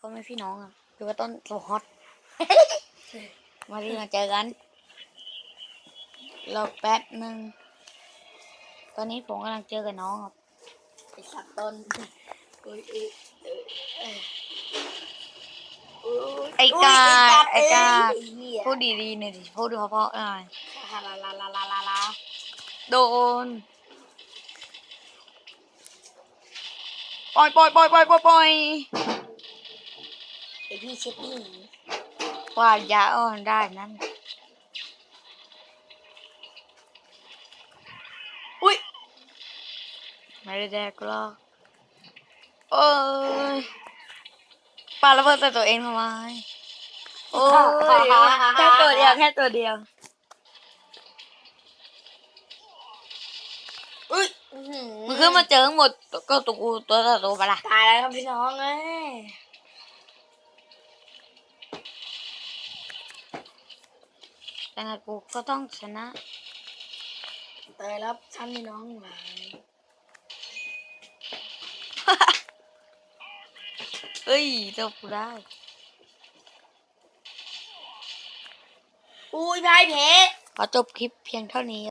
พ่อแม่พี่น้องอะคือว่าต้นโซฮอต มาที่มาเจอกันรอแป๊บหนึ่งตอนนี้ผมกำลังเจอกับน้องครับไอสัตว์ต้นอุ้ยอุ้ยเออเอออุ้ยไอ้กาไอ้กาไอ้เหี้ยพูดดีๆหน่อยดิพูดเพราะๆหน่อยลาลาลาลาลาลาโดนปล่อยปล่อยปล่อยปล่อยปล่อย ปล่อยไอพี่เช็ดนี่ว่ายาอ่อนได้นั่นอุ้ยไม่ได้แดกหรอกโอ้ยปาระเบิดใส่ตัวเองทำไมโอ้ยแค่ตัวเดียวแค่ตัวเดียวอุ้ยอื้อหืมึงขึ้นมาเจอทั้งหมดก็ตัวกูตัวต่อตัวไปะละตายแล้วครับพี่น้องเอ้ย ยังไงกูก็ต้องชนะตายแล้วท่านพี่น้องหลายเอ้ยเจ้ากูได้อุ้ยพ่ายแพ้ขอจบคลิปเพียงเท่านี้